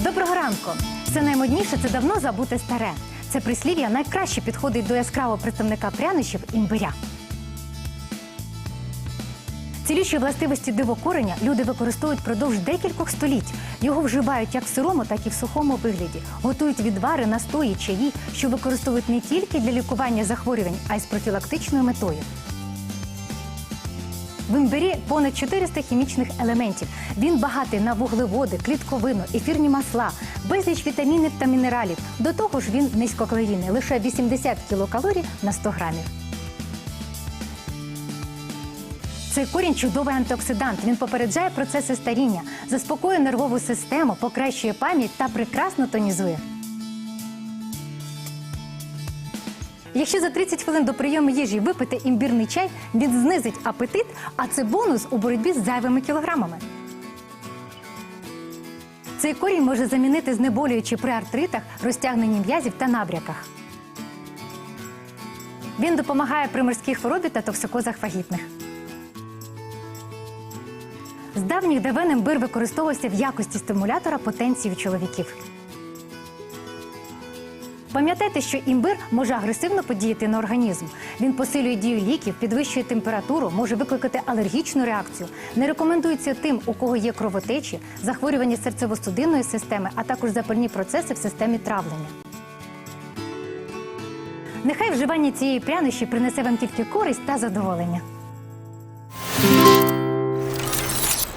Доброго ранку! Все наймодніше це давно забути старе. Це прислів'я найкраще підходить до яскравого представника прянощів імбиря. Цілющі властивості дивокореня люди використовують впродовж декількох століть. Його вживають як в сирому, так і в сухому вигляді. Готують відвари, настої, чаї, що використовують не тільки для лікування захворювань, а й з профілактичною метою. В імбирі понад 400 хімічних елементів. Він багатий на вуглеводи, клітковину, ефірні масла, безліч вітамінів та мінералів. До того ж, він низькокалорійний, лише 80 кілокалорій на 100 грамів. Цей корінь чудовий антиоксидант. Він попереджає процеси старіння, заспокоює нервову систему, покращує пам'ять та прекрасно тонізує. Якщо за 30 хвилин до прийому їжі випити імбірний чай, він знизить апетит, а це бонус у боротьбі з зайвими кілограмами. Цей корінь може замінити знеболюючи при артритах, розтягненні м'язів та набряках. Він допомагає при морській хворобі та токсикозах вагітних. З давніх давен імбир використовувався в якості стимулятора потенції чоловіків. Пам'ятайте, що імбир може агресивно подіяти на організм. Він посилює дію ліків, підвищує температуру, може викликати алергічну реакцію. Не рекомендується тим, у кого є кровотечі, захворювання серцево-судинної системи, а також запальні процеси в системі травлення. Нехай вживання цієї прянощі принесе вам тільки користь та задоволення.